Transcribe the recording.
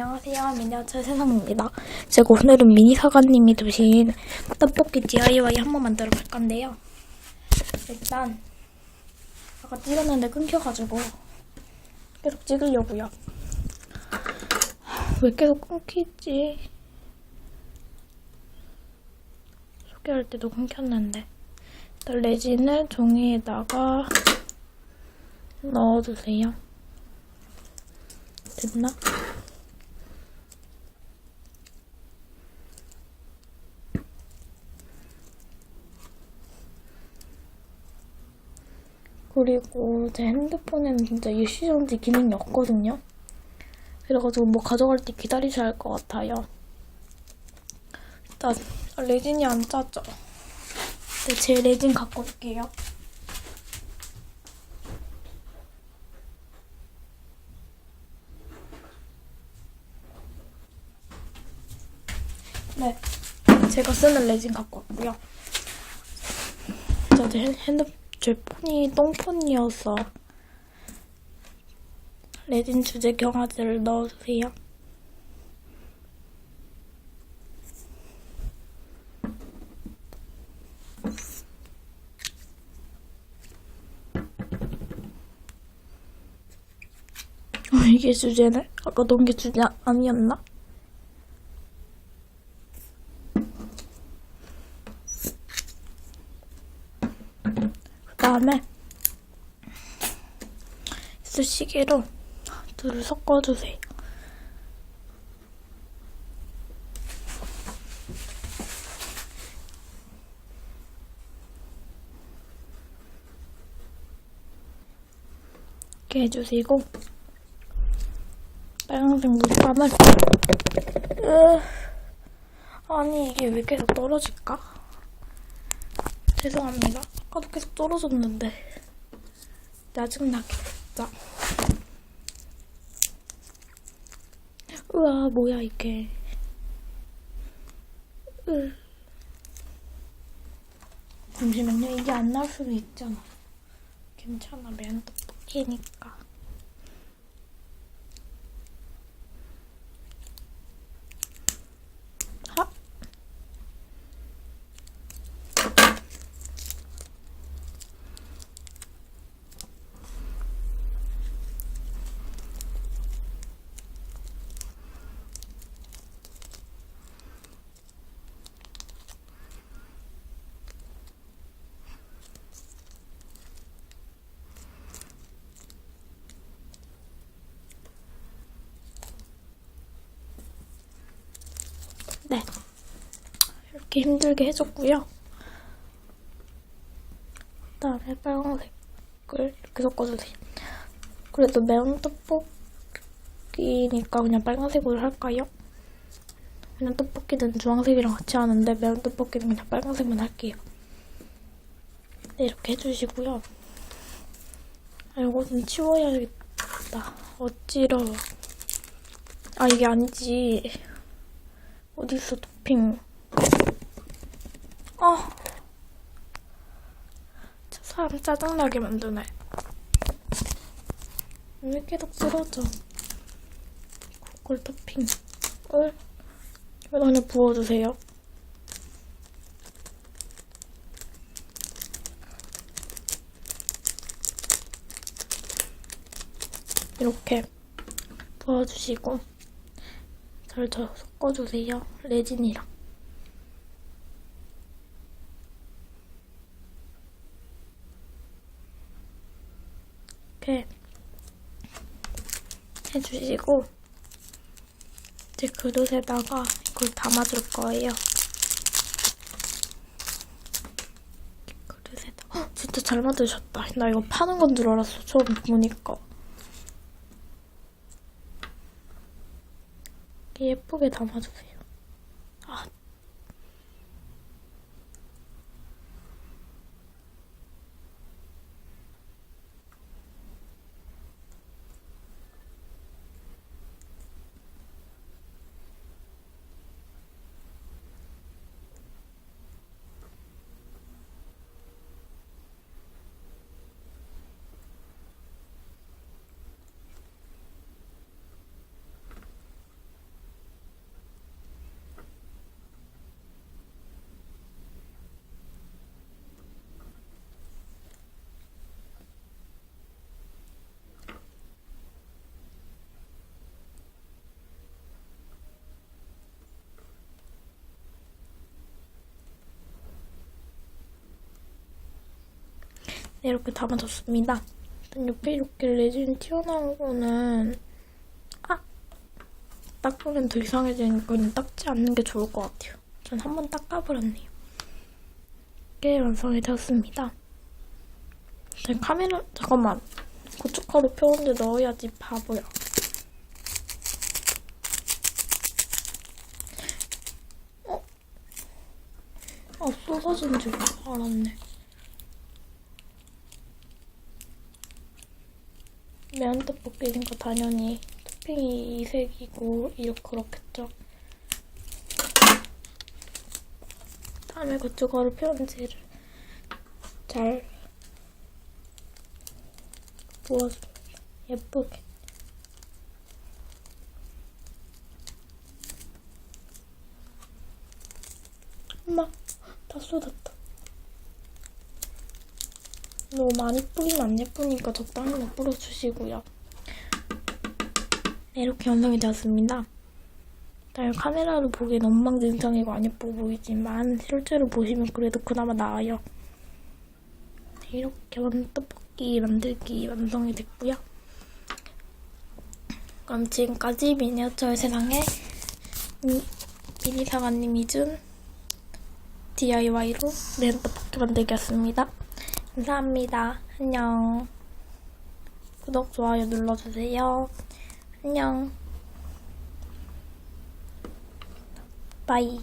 안녕하세요. 미니어처 세상입니다. 제가 오늘은 미니 사관님이 두신 떡볶이 DIY 한번 만들어 볼 건데요. 일단 아까 찍었는데 끊겨가지고 계속 찍으려고요. 왜 계속 끊기지? 소개할 때도 끊겼는데 일단 레진을 종이에다가 넣어주세요. 됐나? 그리고 제 핸드폰에는 진짜 일시정지 기능이 없거든요. 그래가지고 뭐 가져갈 때 기다리셔야 할 것 같아요. 일단 레진이 안 짜져. 네, 제 레진 갖고 올게요. 네, 제가 쓰는 레진 갖고 왔고요. 저제 핸드 제 폰이 똥폰이어서 레진 주제 경화제를 넣어주세요. 어, 이게 주제네? 아까 넣은 게 주제 아니었나? 다음에 수시개로 둘을 섞어주세요. 이렇게 해주시고 빨간색 물감을 으, 아니 이게 왜 계속 떨어질까? 죄송합니다. 아까도 계속 떨어졌는데 짜증나게 진짜. 우와 뭐야 이게. 으. 잠시만요 이게 안 나올 수도 있잖아. 괜찮아 면 떡볶이니까. 하. 네. 이렇게 힘들게 해줬고요. 그 다음에 빨간색을 이렇게 섞어주세요. 그래도 매운 떡볶이니까 그냥 빨간색으로 할까요? 그냥 떡볶이는 주황색이랑 같이 하는데 매운 떡볶이는 그냥 빨간색만 할게요. 네, 이렇게 해주시고요. 아, 이거 좀 치워야겠다. 어지러워. 아, 이게 아니지. 어딨어, 토핑. 아. 저 사람 짜증나게 만드네. 왜 계속 쓰러져? 고글 토핑. 을. 이거 안에 부어주세요. 이렇게 부어주시고 잘 저- 섞어주세요. 레진이랑. 이렇게 해주시고 이제 그릇에다가 이걸 담아줄 거예요. 그릇에다. 헉, 진짜 잘 만드셨다. 나 이거 파는 건 줄 알았어. 처음 보니까. 예쁘게 담아주세요. 이렇게 담아줬습니다. 옆에 이렇게 레진 튀어나온 거는 아! 닦으면 더 이상해지니까 닦지 않는 게 좋을 것 같아요. 전 한 번 닦아버렸네요. 이게 완성이 되었습니다. 제 카메라 잠깐만 고춧가루 펴는데 넣어야지 바보야. 어? 아 쏟아진 줄 알았네. 매운 떡볶이니까 당연히 토핑이 이색이고 이렇게 그렇겠죠. 다음에 고춧가루 편지를 잘 부어줍니다. 예쁘게. 엄마, 다 쏟았다. 너무 많이 뿌리면 안 예쁘니까 적당히만 뿌려주시고요. 네, 이렇게 완성이 되었습니다. 카메라로 보기엔 엉망진창이고 안 예뻐 보이지만 실제로 보시면 그래도 그나마 나아요. 네, 이렇게 만- 떡볶이 만들기 완성이 됐고요. 그럼 지금까지 미니어처의 세상에 미, 미니 사관님이 준 DIY로 매운 떡볶이 만들기였습니다. 감사합니다. 안녕. 구독, 좋아요 눌러주세요. 안녕. 바이.